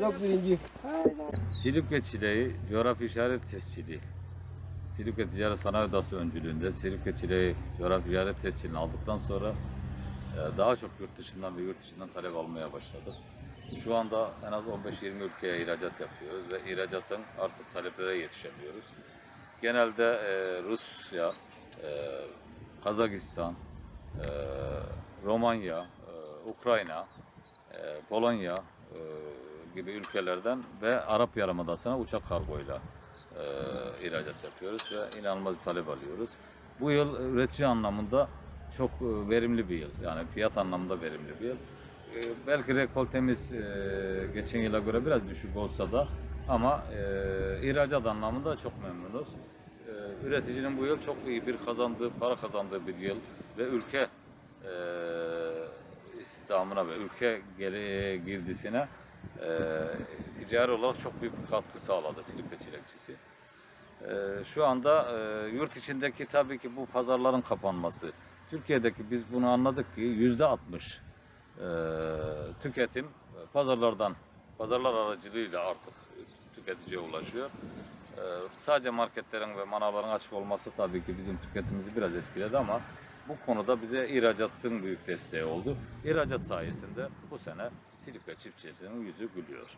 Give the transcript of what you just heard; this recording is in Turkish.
Yok birinci. Silifke çileği coğrafi işaret tescili. Silifke Ticaret Sanayi Odası öncülüğünde Silifke çileği coğrafi işaret tescilini aldıktan sonra e, daha çok yurt dışından ve yurt dışından talep almaya başladık. Şu anda en az 15-20 ülkeye ihracat yapıyoruz ve ihracatın artık taleplere yetişemiyoruz. Genelde e, Rusya, e, Kazakistan, e, Romanya, e, Ukrayna, Polonya e, gibi ülkelerden ve Arap Yarımadası'na uçak kargoyla e, ihracat yapıyoruz ve inanılmaz talep alıyoruz. Bu yıl üretici anlamında çok e, verimli bir yıl. Yani fiyat anlamında verimli bir yıl. E, belki rekoltemiz e, geçen yıla göre biraz düşük olsa da ama e, ihracat anlamında çok memnunuz. E, üreticinin bu yıl çok iyi bir kazandığı, para kazandığı bir yıl ve ülke e, istihdamına ve ülke girdisine e, ticari olarak çok büyük bir katkı sağladı Silifke Çilekçisi. E, şu anda e, yurt içindeki tabii ki bu pazarların kapanması, Türkiye'deki biz bunu anladık ki yüzde 60 tüketim pazarlardan, pazarlar aracılığıyla artık tüketiciye ulaşıyor. E, sadece marketlerin ve manavların açık olması tabii ki bizim tüketimimizi biraz etkiledi ama bu konuda bize ihracatın büyük desteği oldu. İhracat sayesinde bu sene Silifke çiftçisinin yüzü gülüyor.